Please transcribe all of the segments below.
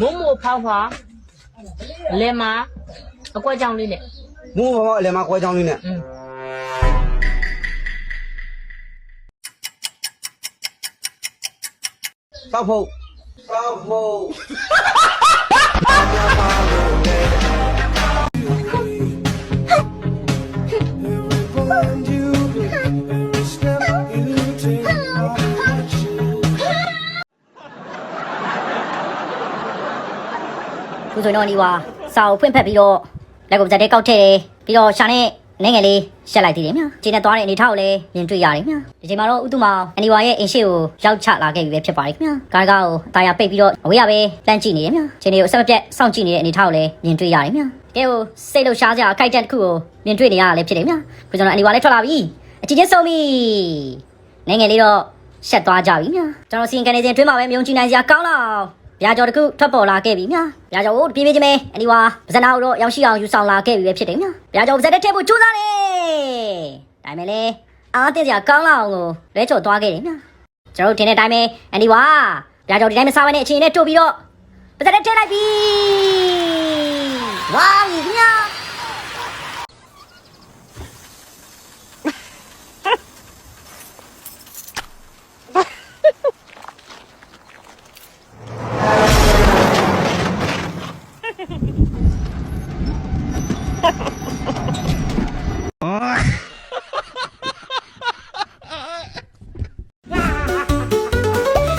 မိုးမိုးဖွားဖွားလဲမအကွက်ကြောင်လေးနဲ့မူးဘောအလဲမကွဲချောင်းလေးနဲ့อืมတောက်ဖို့တောက်ဖို့ ခုဆိုရင်တော့ဒီဟာစာအုပ်ဖွင့်ဖက်ပြီးတော့လက်ကိုဇက်တဲ့ကောက်ထည့်တယ်ပြီးတော့ရှာနဲ့နေငယ်လေးရှက်လိုက်သေးတယ်မြ။ခြေနဲ့သွားတဲ့အနေထားကိုလည်းမြင်တွေ့ရတယ်မြ။ဒီချိန်မှာတော့ဥတုမောင်အနီဝါရဲ့အင်ရှိကိုရောက်ချလာခဲ့ပြီပဲဖြစ်ပါတယ်မြ။ကားကားကိုတာယာပိတ်ပြီးတော့အဝေးရပဲလန့်ကြည့်နေတယ်မြ။ခြေနေကိုအဆက်မပြတ်စောင့်ကြည့်နေတဲ့အနေထားကိုလည်းမြင်တွေ့ရတယ်မြ။ကဲကိုစိတ်လှရှားစရာအခိုက်အတန့်တစ်ခုကိုမြင်တွေ့နေရတာလည်းဖြစ်တယ်မြ။ခုကျွန်တော်အနီဝါလည်းထွက်လာပြီ။အကြည့်ချင်းဆုံးပြီ။နေငယ်လေးတော့ရှက်သွားကြပြီမြ။ကျွန်တော်စီရင်ကနေစဉ်တွင်းမှာပဲမြုံကြည့်နိုင်စရာကောင်းတော့။ ဗျာကျော်တစ်ခုထွက်ပေါ်လာခဲ့ပြီမြ။ဗျာကျော်ကိုပြေးပြေးချင်းပဲအနီဝါပဇနာကိုတော့ရောက်ရှိအောင်ယူဆောင်လာခဲ့ပြီပဲဖြစ်တယ်မြ။ဗျာကျော်ပဇက်တဲ့ထည့်ဖို့ကြိုးစားတယ်။ဒါပေမဲ့လေအားတက်စရာကောင်းလာအောင်ကိုလွဲချော်သွားခဲ့တယ်မြ။ကျွန်တော်တို့တင်တဲ့အတိုင်းပဲအနီဝါဗျာကျော်ဒီတိုင်းမစားဘဲနဲ့အချိန်နဲ့တို့ပြီးတော့ပဇက်တဲ့ထည့်လိုက်ပြီ။ဝါးမြ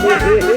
对 对